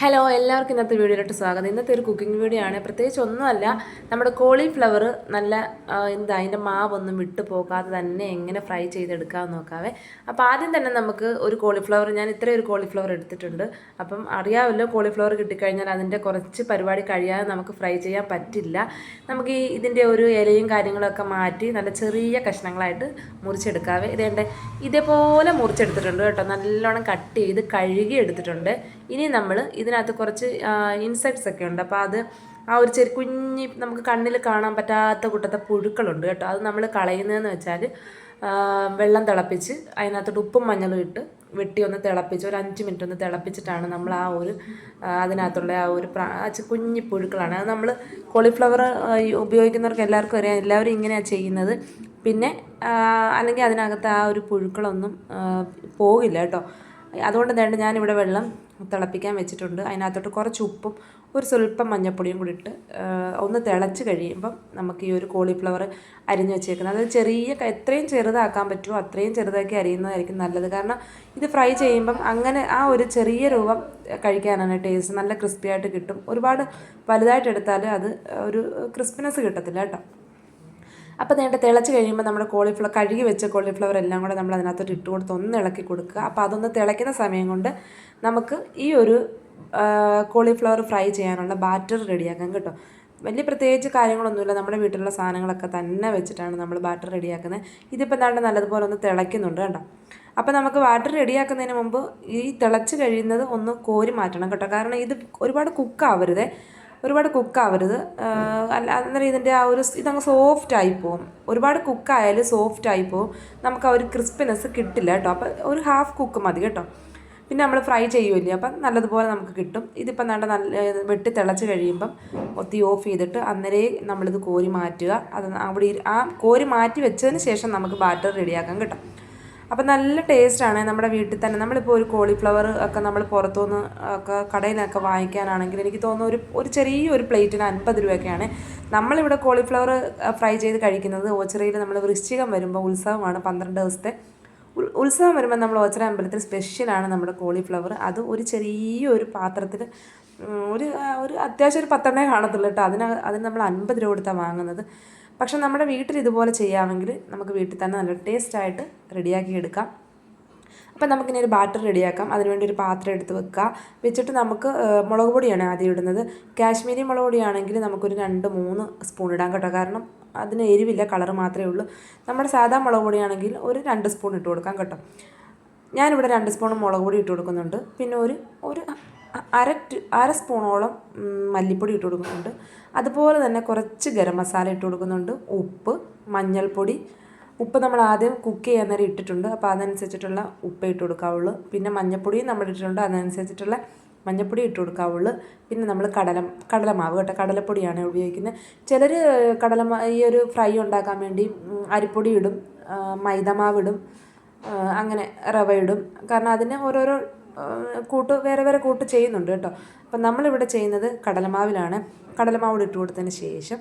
Hello എല്ലാവർക്കും ഇന്നത്തെ വീഡിയോയിലോട്ട് സ്വാഗതം. ഇന്നത്തെ ഒരു കുക്കിംഗ് വീഡിയോ ആണ്. പ്രത്യേകിച്ച് ഒന്നുമല്ല നമ്മുടെ കോളിഫ്ലവർ നല്ല എന്താ അതിന്റെ മാവൊന്നും വിട്ടു പോകാതെ തന്നെ എങ്ങനെ ഫ്രൈ ചെയ്തെടുക്കാമെന്ന് നോക്കാവേ. അപ്പോൾ ആദ്യം തന്നെ നമുക്ക് ഒരു കോളിഫ്ലവർ ഞാൻ ഇത്രയും ഒരു കോളിഫ്ലവർ എടുത്തിട്ടുണ്ട്. അപ്പം അറിയാമല്ലോ കോളിഫ്ലവർ കിട്ടിക്കഴിഞ്ഞാൽ അതിന്റെ കുറച്ച് പരിപാടി കഴിയാതെ നമുക്ക് ഫ്രൈ ചെയ്യാൻ പറ്റില്ല. നമുക്ക് ഈ ഇതിന്റെ ഒരു ഇലയും കാര്യങ്ങളൊക്കെ മാറ്റി നല്ല ചെറിയ കഷ്ണങ്ങളായിട്ട് മുറിച്ചെടുക്കാവേ. ഇതേണ്ട ഇതേപോലെ മുറിച്ചെടുത്തിട്ടുണ്ട് കേട്ടോ. നല്ലോണം കട്ട് ചെയ്ത് കഴുകി എടുത്തിട്ടുണ്ട്. ഇനി നമ്മൾ ഇതിനകത്ത് കുറച്ച് ഇൻസെക്ട്സ് ഒക്കെ ഉണ്ട്. അപ്പോൾ അത് ആ ഒരു ചെറിയ കുഞ്ഞി നമുക്ക് കണ്ണിൽ കാണാൻ പറ്റാത്ത കൂട്ടത്തെ പുഴുക്കളുണ്ട് കേട്ടോ. അത് നമ്മൾ കളയുന്നതെന്ന് വെച്ചാൽ വെള്ളം തിളപ്പിച്ച് അതിനകത്തോട്ട് ഉപ്പും മഞ്ഞളും ഇട്ട് വെട്ടി ഒന്ന് തിളപ്പിച്ച് ഒരു അഞ്ച് മിനിറ്റ് ഒന്ന് തിളപ്പിച്ചിട്ടാണ് നമ്മൾ ആ ഒരു അതിനകത്തുള്ള ആ ഒരു കുഞ്ഞി പുഴുക്കളാണ്. അത് നമ്മൾ കോളിഫ്ലവർ ഉപയോഗിക്കുന്നവർക്ക് എല്ലാവർക്കും അറിയാം. എല്ലാവരും ഇങ്ങനെയാണ് ചെയ്യുന്നത്. പിന്നെ അല്ലെങ്കിൽ അതിനകത്ത് ആ ഒരു പുഴുക്കളൊന്നും പോകില്ല കേട്ടോ. അതുകൊണ്ട് തന്നെ ഞാനിവിടെ വെള്ളം തിളപ്പിക്കാൻ വെച്ചിട്ടുണ്ട്. അതിനകത്തോട്ട് കുറച്ച് ഉപ്പും ഒരു സ്വല്പം മഞ്ഞൾപ്പൊടിയും കൂടി ഇട്ട് ഒന്ന് തിളച്ച് കഴിയുമ്പം നമുക്ക് ഈ ഒരു കോളിഫ്ലവർ അരിഞ്ഞ് വെച്ചേക്കുന്നത്. അത് ചെറിയ എത്രയും ചെറുതാക്കാൻ പറ്റുമോ അത്രയും ചെറുതാക്കി അരിയുന്നതായിരിക്കും നല്ലത്. കാരണം ഇത് ഫ്രൈ ചെയ്യുമ്പം അങ്ങനെ ആ ഒരു ചെറിയ രൂപം കഴിക്കാനാണ് ടേസ്റ്റ്. നല്ല ക്രിസ്പി ആയിട്ട് കിട്ടും. ഒരുപാട് വലുതായിട്ട് എടുത്താൽ അത് ഒരു ക്രിസ്പിനെസ് കിട്ടത്തില്ല കേട്ടോ. അപ്പോൾ നേരത്തെ തിളച്ച് കഴിയുമ്പോൾ നമ്മൾ കോളിഫ്ലവർ കഴുകി വെച്ച കോളിഫ്ലവർ എല്ലാം കൂടെ നമ്മൾ അതിനകത്തോട്ട് ഇട്ട് കൊടുത്ത് ഒന്ന് ഇളക്കി കൊടുക്കുക. അപ്പോൾ അതൊന്ന് തിളയ്ക്കുന്ന സമയം കൊണ്ട് നമുക്ക് ഈ ഒരു കോളിഫ്ലവർ ഫ്രൈ ചെയ്യാനുള്ള ബാറ്റർ റെഡിയാക്കാം കേട്ടോ. വലിയ പ്രത്യേകിച്ച് കാര്യങ്ങളൊന്നുമില്ല. നമ്മുടെ വീട്ടിലുള്ള സാധനങ്ങളൊക്കെ തന്നെ വെച്ചിട്ടാണ് നമ്മൾ ബാറ്റർ റെഡിയാക്കുന്നത് ഇതിപ്പോൾ നല്ല നല്ലതുപോലെ ഒന്ന് തിളയ്ക്കുന്നുണ്ട് കേട്ടോ അപ്പോൾ നമുക്ക് ബാറ്റർ റെഡിയാക്കുന്നതിന് മുമ്പ് ഈ തിളച്ച് കഴിയുന്നത് ഒന്ന് കോരി മാറ്റണം കേട്ടോ. കാരണം ഇത് ഒരുപാട് കുക്കാവരുതേ ഒരുപാട് കുക്കാവരുത്. അല്ല അന്നേരം ഇതിന്റെ ആ ഒരു ഇതങ്ങ് സോഫ്റ്റ് ആയി പോകും ഒരുപാട് കുക്കായാലും സോഫ്റ്റ് ആയി പോകും നമുക്ക് ആ ഒരു ക്രിസ്പിനെസ് കിട്ടില്ല കേട്ടോ. അപ്പോൾ ഒരു ഹാഫ് കുക്ക് മതി കേട്ടോ. പിന്നെ നമ്മൾ ഫ്രൈ ചെയ്യുമല്ലേ അപ്പം നല്ലതുപോലെ നമുക്ക് കിട്ടും. ഇതിപ്പം നല്ല നല്ല വെട്ടി തിളച്ച് കഴിയുമ്പം ഒത്തി ഓഫ് ചെയ്തിട്ട് അന്നേരേ നമ്മളിത് കോരി മാറ്റുക. അത് അവിടെ ആ കോരി മാറ്റി വെച്ചതിന് ശേഷം നമുക്ക് ബാറ്റർ റെഡിയാക്കാൻ കേട്ടോ. അപ്പം നല്ല ടേസ്റ്റാണ് നമ്മുടെ വീട്ടിൽ തന്നെ. നമ്മളിപ്പോൾ ഒരു കോളിഫ്ലവർ ഒക്കെ നമ്മൾ പുറത്തുനിന്ന് ഒക്കെ കടയിൽ കടയിലൊക്കെ വാങ്ങിക്കാനാണെങ്കിൽ എനിക്ക് തോന്നുന്നു ഒരു ഒരു ചെറിയ ഒരു പ്ലേറ്റിന് അൻപത് രൂപയൊക്കെയാണ്. നമ്മളിവിടെ കോളിഫ്ലവർ ഫ്രൈ ചെയ്ത് കഴിക്കുന്നത് ഓച്ചിറയിൽ നമ്മൾ വൃശ്ചികം വരുമ്പോൾ ഉത്സവമാണ് പന്ത്രണ്ട് ദിവസത്തെ. ഉത്സവം വരുമ്പോൾ നമ്മൾ ഓച്ചിറ അമ്പലത്തിൽ സ്പെഷ്യലാണ് നമ്മുടെ കോളിഫ്ലവർ അത് ഒരു ചെറിയ ഒരു പാത്രത്തിൽ ഒരു ഒരു അത്യാവശ്യം ഒരു പത്തെണ്ണേ കാണത്തുള്ളൂ കേട്ടോ. അതിന് അതിന് നമ്മൾ അൻപത് രൂപ കൊടുത്താണ് വാങ്ങുന്നത്. പക്ഷെ നമ്മുടെ വീട്ടിൽ ഇതുപോലെ ചെയ്യാമെങ്കിൽ നമുക്ക് വീട്ടിൽ തന്നെ നല്ല ടേസ്റ്റായിട്ട് റെഡിയാക്കി എടുക്കാം. അപ്പം നമുക്കിനി ഒരു ബാറ്റർ റെഡിയാക്കാം. അതിനുവേണ്ടി ഒരു പാത്രം എടുത്ത് വെക്കുക. വെച്ചിട്ട് നമുക്ക് മുളക് പൊടിയാണ് ആദ്യം ഇടുന്നത്. കാശ്മീരി മുളക് പൊടിയാണെങ്കിൽ നമുക്കൊരു രണ്ട് മൂന്ന് സ്പൂൺ ഇടാം കേട്ടോ. കാരണം അതിന് എരിവില്ല കളർ മാത്രമേ ഉള്ളൂ. നമ്മുടെ സാധാ മുളക് പൊടിയാണെങ്കിൽ ഒരു രണ്ട് സ്പൂൺ ഇട്ട് കൊടുക്കാം കേട്ടോ. ഞാനിവിടെ രണ്ട് സ്പൂൺ മുളക് പൊടി ഇട്ട് കൊടുക്കുന്നുണ്ട്. പിന്നെ ഒരു ഒരു അര അര സ്പൂണോളം മല്ലിപ്പൊടി ഇട്ട് കൊടുക്കുന്നുണ്ട്. അതുപോലെ തന്നെ കുറച്ച് ഗരം മസാല ഇട്ട് കൊടുക്കുന്നുണ്ട്. ഉപ്പ് മഞ്ഞൾപ്പൊടി. ഉപ്പ് നമ്മൾ ആദ്യം കുക്ക് ചെയ്യാൻ നേരം ഇട്ടിട്ടുണ്ട്. അപ്പോൾ അതനുസരിച്ചിട്ടുള്ള ഉപ്പ് ഇട്ട് കൊടുക്കാവുള്ളൂ. പിന്നെ മഞ്ഞൾപ്പൊടിയും നമ്മൾ ഇട്ടിട്ടുണ്ട്. അതനുസരിച്ചിട്ടുള്ള മഞ്ഞൾപ്പൊടി ഇട്ട് കൊടുക്കാവുള്ളൂ. പിന്നെ നമ്മൾ കടല കടലമാവ് കേട്ടോ. കടലപ്പൊടിയാണ് ഉപയോഗിക്കുന്നത്. ചിലർ കടലമാ ഈ ഒരു ഫ്രൈ ഉണ്ടാക്കാൻ വേണ്ടി അരിപ്പൊടി ഇടും മൈദമാവ് ഇടും അങ്ങനെ റവ ഇടും. കാരണം അതിന് ഓരോരോ കൂട്ട് വേറെ വേറെ കൂട്ട് ചെയ്യുന്നുണ്ട് കേട്ടോ. അപ്പം നമ്മളിവിടെ ചെയ്യുന്നത് കടലമാവിലാണ്. കടലമാവ് ഇട്ട് കൊടുത്തതിന് ശേഷം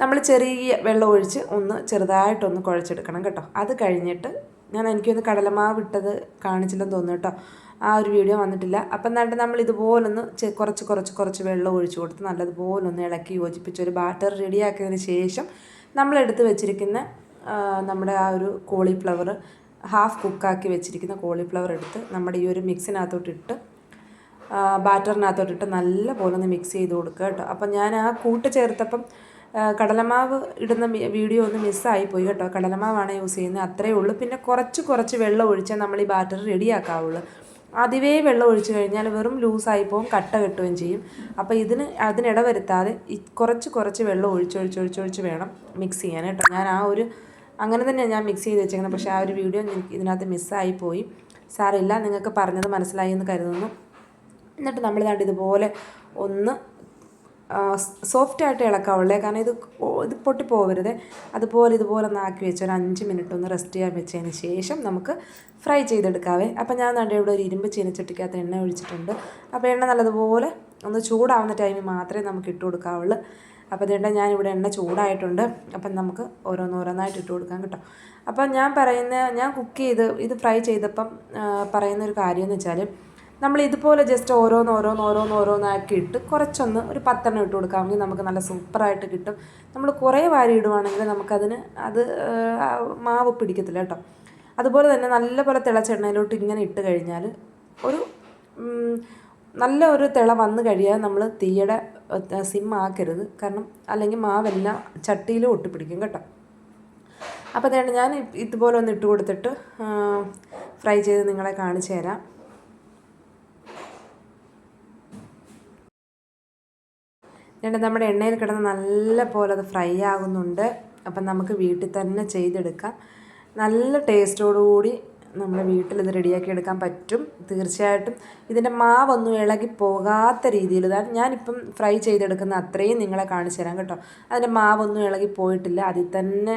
നമ്മൾ ചെറിയ വെള്ളം ഒഴിച്ച് ഒന്ന് ചെറുതായിട്ടൊന്ന് കുഴച്ചെടുക്കണം കേട്ടോ. അത് കഴിഞ്ഞിട്ട് ഞാൻ എനിക്കൊന്ന് കടലമാവ് ഇട്ടത് കാണിച്ചില്ലെന്ന് തോന്നുന്നു കേട്ടോ. ആ ഒരു വീഡിയോ വന്നിട്ടില്ല. അപ്പം എന്നിട്ട് നമ്മൾ ഇതുപോലൊന്ന് കുറച്ച് കുറച്ച് കുറച്ച് വെള്ളം ഒഴിച്ച് കൊടുത്ത് നല്ലതുപോലൊന്ന് ഇളക്കി യോജിപ്പിച്ച് ഒരു ബാറ്റർ റെഡിയാക്കിയതിന് ശേഷം നമ്മളെടുത്ത് വെച്ചിരിക്കുന്ന നമ്മുടെ ആ ഒരു കോളിഫ്ലവർ ഹാഫ് കുക്കാക്കി വെച്ചിരിക്കുന്ന കോളിഫ്ലവർ എടുത്ത് നമ്മുടെ ഈ ഒരു മിക്സിനകത്തോട്ടിട്ട് ബാറ്ററിനകത്തോട്ടിട്ട് നല്ല പോലെ ഒന്ന് മിക്സ് ചെയ്ത് കൊടുക്കുക കേട്ടോ. അപ്പം ഞാൻ ആ കൂട്ട് ചേർത്തപ്പം കടലമാവ് ഇടുന്ന വീഡിയോ ഒന്ന് മിസ്സായി പോയി കേട്ടോ. കടലമാവാണ് യൂസ് ചെയ്യുന്നത് അത്രയേ ഉള്ളൂ. പിന്നെ കുറച്ച് കുറച്ച് വെള്ളം ഒഴിച്ചാൽ നമ്മൾ ഈ ബാറ്റർ റെഡിയാക്കാവുള്ളൂ അതിവേ വെള്ളം ഒഴിച്ചു കഴിഞ്ഞാൽ വെറും ലൂസായി പോകും കട്ട കെട്ടുകയും ചെയ്യും. അപ്പോൾ ഇതിന് അതിനിട വരുത്താതെ ഈ കുറച്ച് കുറച്ച് വെള്ളം ഒഴിച്ചൊഴിച്ചൊഴിച്ചൊഴിച്ച് വേണം മിക്സ് ചെയ്യാൻ കേട്ടോ. ഞാൻ ആ ഒരു അങ്ങനെ തന്നെ ഞാൻ മിക്സ് ചെയ്ത് വെച്ചേക്കുന്നത്. പക്ഷേ ആ ഒരു വീഡിയോ ഇതിനകത്ത് മിസ്സായി പോയി. സാറില്ല നിങ്ങൾക്ക് പറഞ്ഞത് മനസ്സിലായി എന്ന് കരുതുന്നു. എന്നിട്ട് നമ്മൾ ഇതാണ്ട് ഇതുപോലെ ഒന്ന് സോഫ്റ്റ് ആയിട്ട് ഇളക്കാവുള്ളേ കാരണം ഇത് ഇത് പൊട്ടിപ്പോവരുത് അതുപോലെ ഇതുപോലെ ഒന്ന് ആക്കി വെച്ച് ഒരു അഞ്ച് മിനിറ്റ് ഒന്ന് റെസ്റ്റ് ചെയ്യാൻ വെച്ചതിന് ശേഷം നമുക്ക് ഫ്രൈ ചെയ്തെടുക്കാവേ. അപ്പം ഞാൻ ദാണ്ട് ഇവിടെ ഒരു ഇരുമ്പ് ചീനച്ചട്ടിക്കകത്ത് എണ്ണ ഒഴിച്ചിട്ടുണ്ട്. അപ്പോൾ എണ്ണ നല്ലതുപോലെ ഒന്ന് ചൂടാവുന്ന ടൈമിൽ മാത്രമേ നമുക്ക് ഇട്ട് കൊടുക്കാവുള്ളൂ. അപ്പോൾ അതുകൊണ്ട് ഞാനിവിടെ എണ്ണ ചൂടായിട്ടുണ്ട്. അപ്പം നമുക്ക് ഓരോന്നോരോന്നായിട്ട് ഇട്ട് കൊടുക്കാൻ കേട്ടോ. അപ്പം ഞാൻ പറയുന്ന ഞാൻ കുക്ക് ചെയ്ത് ഇത് ഫ്രൈ ചെയ്തപ്പം പറയുന്ന ഒരു കാര്യം എന്ന് വെച്ചാൽ നമ്മൾ ഇതുപോലെ ജസ്റ്റ് ഓരോന്ന് ഓരോന്ന് ഇട്ട് കുറച്ചൊന്ന് ഒരു പത്തെണ്ണം ഇട്ട് കൊടുക്കാമെങ്കിൽ നമുക്ക് നല്ല സൂപ്പറായിട്ട് കിട്ടും. നമ്മൾ കുറേ വാരി ഇടുവാണെങ്കിൽ നമുക്കതിന് അത് മാവ് പിടിക്കത്തില്ല കേട്ടോ. അതുപോലെ തന്നെ നല്ലപോലെ പോലെ തിളച്ചെണ്ണയിലോട്ട് ഇങ്ങനെ ഇട്ട് കഴിഞ്ഞാൽ ഒരു നല്ല ഒരു തിള വന്നു കഴിയാൻ നമ്മൾ തീയുടെ സിം ആക്കരുത്. കാരണം അല്ലെങ്കിൽ മാവെല്ലാം ചട്ടിയിൽ ഒട്ടിപ്പിടിക്കും കേട്ടോ. അപ്പോൾ അതാണ് ഞാൻ ഇതുപോലെ ഒന്ന് ഇട്ട് കൊടുത്തിട്ട് ഫ്രൈ ചെയ്ത് നിങ്ങളെ കാണിച്ചു തരാം. ഞാൻ നമ്മുടെ എണ്ണയിൽ കിടന്ന് നല്ല പോലെ അത് ഫ്രൈ ആകുന്നുണ്ട്. അപ്പം നമുക്ക് വീട്ടിൽ തന്നെ ചെയ്തെടുക്കാം. നല്ല ടേസ്റ്റോടുകൂടി നമ്മുടെ വീട്ടിൽ ഇത് റെഡിയാക്കി എടുക്കാൻ പറ്റും. തീർച്ചയായിട്ടും ഇതിന്റെ മാവൊന്നും ഇളകി പോകാത്ത രീതിയിൽ ഇതാണ് ഞാനിപ്പം ഫ്രൈ ചെയ്തെടുക്കുന്ന അത്രയും നിങ്ങളെ കാണിച്ചു തരാം കേട്ടോ. അതിന്റെ മാവൊന്നും ഇളകി പോയിട്ടില്ല. അതിൽ തന്നെ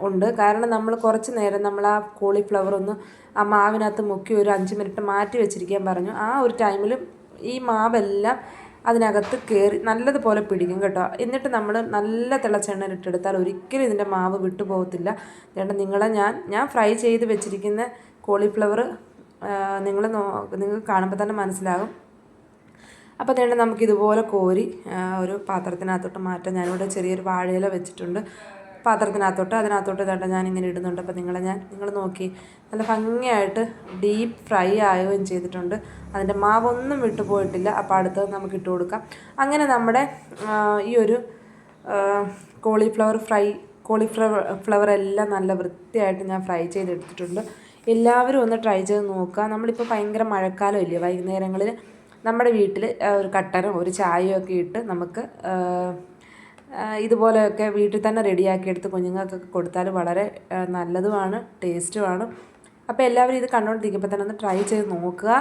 ഉണ്ട്. കാരണം നമ്മൾ കുറച്ച് നേരം നമ്മൾ ആ കോളിഫ്ലവർ ഒന്ന് ആ മാവിനകത്ത് മുക്കി ഒരു അഞ്ച് മിനിറ്റ് മാറ്റി വെച്ചിരിക്കാൻ പറഞ്ഞു. ആ ഒരു ടൈമിൽ ഈ മാവെല്ലാം അതിനകത്ത് കയറി നല്ലതുപോലെ പിടിക്കും കേട്ടോ. എന്നിട്ട് നമ്മൾ നല്ല തിളച്ചെണ്ണയിൽ ഇട്ടെടുത്താൽ ഒരിക്കലും ഇതിന്റെ മാവ് വിട്ടു പോകത്തില്ല. നിങ്ങളെ ഞാൻ ഞാൻ ഫ്രൈ ചെയ്ത് വെച്ചിരിക്കുന്ന കോളിഫ്ലവർ നിങ്ങൾ നിങ്ങൾ കാണുമ്പോൾ തന്നെ മനസ്സിലാകും. അപ്പോൾ തേണ്ട നമുക്കിതുപോലെ കോരി ഒരു പാത്രത്തിനകത്തോട്ട് മാറ്റാം. ഞാനിവിടെ ചെറിയൊരു വാഴയില വെച്ചിട്ടുണ്ട്. പാത്രത്തിനകത്തോട്ട് അതിനകത്തോട്ട് തേണ്ട ഞാൻ ഇങ്ങനെ ഇടുന്നുണ്ട്. അപ്പോൾ നിങ്ങളെ ഞാൻ നിങ്ങൾ നോക്കി. നല്ല ഭംഗിയായിട്ട് ഡീപ്പ് ഫ്രൈ ആവുകയും ചെയ്തിട്ടുണ്ട്. അതിന്റെ മാവൊന്നും വിട്ടു പോയിട്ടില്ല. അപ്പോൾ അടുത്തത് നമുക്ക് ഇട്ട് കൊടുക്കാം. അങ്ങനെ നമ്മുടെ ഈ ഒരു കോളിഫ്ലവർ ഫ്രൈ കോളിഫ്ലവർ ഫ്ലവർ എല്ലാം നല്ല വൃത്തിയായിട്ട് ഞാൻ ഫ്രൈ ചെയ്തെടുത്തിട്ടുണ്ട്. എല്ലാവരും ഒന്ന് ട്രൈ ചെയ്ത് നോക്കുക. നമ്മളിപ്പോൾ ഭയങ്കര മഴക്കാലം ഇല്ലേ വൈകുന്നേരങ്ങളിൽ നമ്മുടെ വീട്ടിൽ ഒരു കട്ടനോ ഒരു ചായയോ ഒക്കെ ഇട്ട് നമുക്ക് ഇതുപോലെയൊക്കെ വീട്ടിൽ തന്നെ റെഡിയാക്കിയെടുത്ത് കുഞ്ഞുങ്ങൾക്കൊക്കെ കൊടുത്താൽ വളരെ നല്ലതുമാണ് ടേസ്റ്റുമാണ്. അപ്പോൾ എല്ലാവരും ഇത് കണ്ടുകൊണ്ടിരിക്കുമ്പോൾ തന്നെ ഒന്ന് ട്രൈ ചെയ്ത് നോക്കുക.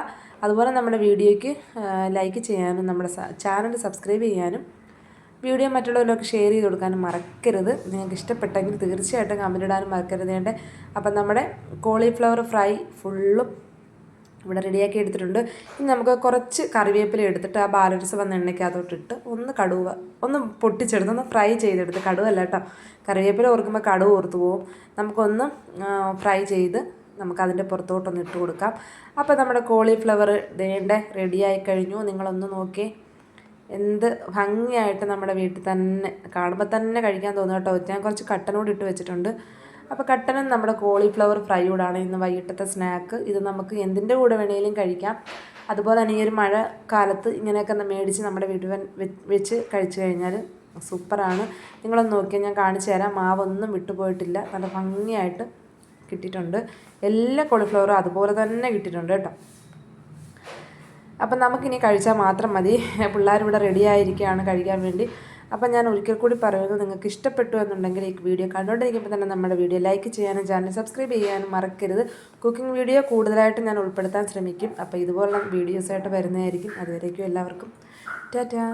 അതുപോലെ നമ്മുടെ വീഡിയോയ്ക്ക് ലൈക്ക് ചെയ്യാനും നമ്മുടെ ചാനൽ സബ്സ്ക്രൈബ് ചെയ്യാനും വീഡിയോ മറ്റുള്ളവരിലൊക്കെ ഷെയർ ചെയ്ത് കൊടുക്കാനും മറക്കരുത്. നിങ്ങൾക്ക് ഇഷ്ടപ്പെട്ടെങ്കിൽ തീർച്ചയായിട്ടും കമന്റ് ഇടാനും മറക്കരുത്. വേണ്ടേ അപ്പം നമ്മുടെ കോളിഫ്ലവർ ഫ്രൈ ഫുള്ളും ഇവിടെ റെഡിയാക്കി എടുത്തിട്ടുണ്ട്. ഇനി നമുക്ക് കുറച്ച് കറിവേപ്പില എടുത്തിട്ട് ആ ബാലൻസ് വന്ന എണ്ണയ്ക്കകത്തോട്ടിട്ട് ഒന്ന് കടുവ ഒന്ന് പൊട്ടിച്ചെടുത്ത് ഒന്ന് ഫ്രൈ ചെയ്തെടുത്ത്. കടുവല്ല കേട്ടോ. കറിവേപ്പില ഓർക്കുമ്പോൾ കടുവ ഓർത്ത് പോവും. നമുക്കൊന്ന് ഫ്രൈ ചെയ്ത് നമുക്കതിന്റെ പുറത്തോട്ടൊന്ന് ഇട്ട് കൊടുക്കാം. അപ്പോൾ നമ്മുടെ കോളിഫ്ലവർ വേണ്ട റെഡിയായി കഴിഞ്ഞു. നിങ്ങളൊന്ന് നോക്കി. എന്ത് ഭംഗിയായിട്ട് നമ്മുടെ വീട്ടിൽ തന്നെ കാണുമ്പോൾ തന്നെ കഴിക്കാൻ തോന്നും കേട്ടോ. ഞാൻ കുറച്ച് കട്ടനോട് ഇട്ട് വെച്ചിട്ടുണ്ട്. അപ്പോൾ കട്ടനും നമ്മുടെ കോളിഫ്ലവർ ഫ്രൈയോടാണ് ഇന്ന് വൈകിട്ടത്തെ സ്നാക്ക്. ഇത് നമുക്ക് എന്തിന്റെ കൂടെ വേണേലും കഴിക്കാം. അതുപോലെ തന്നെ ഈ ഒരു മഴ കാലത്ത് ഇങ്ങനെയൊക്കെ മേടിച്ച് നമ്മുടെ വീട്ടിൽ വെച്ച് കഴിച്ചു കഴിഞ്ഞാൽ സൂപ്പറാണ്. നിങ്ങളൊന്ന് നോക്കിയാൽ ഞാൻ കാണിച്ചു തരാം. മാവൊന്നും വിട്ടുപോയിട്ടില്ല. നല്ല ഭംഗിയായിട്ട് കിട്ടിയിട്ടുണ്ട്. എല്ലാ കോളിഫ്ലവറും അതുപോലെ തന്നെ കിട്ടിയിട്ടുണ്ട് കേട്ടോ. അപ്പം നമുക്കിനി കഴിച്ചാൽ മാത്രം മതി. പിള്ളേരിവിടെ റെഡി ആയിരിക്കുകയാണ് കഴിക്കാൻ വേണ്ടി. അപ്പം ഞാൻ ഒരിക്കൽ കൂടി പറയുന്നത് നിങ്ങൾക്ക് ഇഷ്ടപ്പെട്ടു എന്നുണ്ടെങ്കിൽ ഈ വീഡിയോ കണ്ടുകൊണ്ടിരിക്കുമ്പോൾ തന്നെ നമ്മുടെ വീഡിയോ ലൈക്ക് ചെയ്യാനും ചാനൽ സബ്സ്ക്രൈബ് ചെയ്യാനും മറക്കരുത്. കുക്കിംഗ് വീഡിയോ കൂടുതലായിട്ട് ഞാൻ ഉൾപ്പെടുത്താൻ ശ്രമിക്കും. അപ്പോൾ ഇതുപോലുള്ള വീഡിയോസായിട്ട് വരുന്നതായിരിക്കും. അതുവരേക്കും എല്ലാവർക്കും. ടാറ്റാ.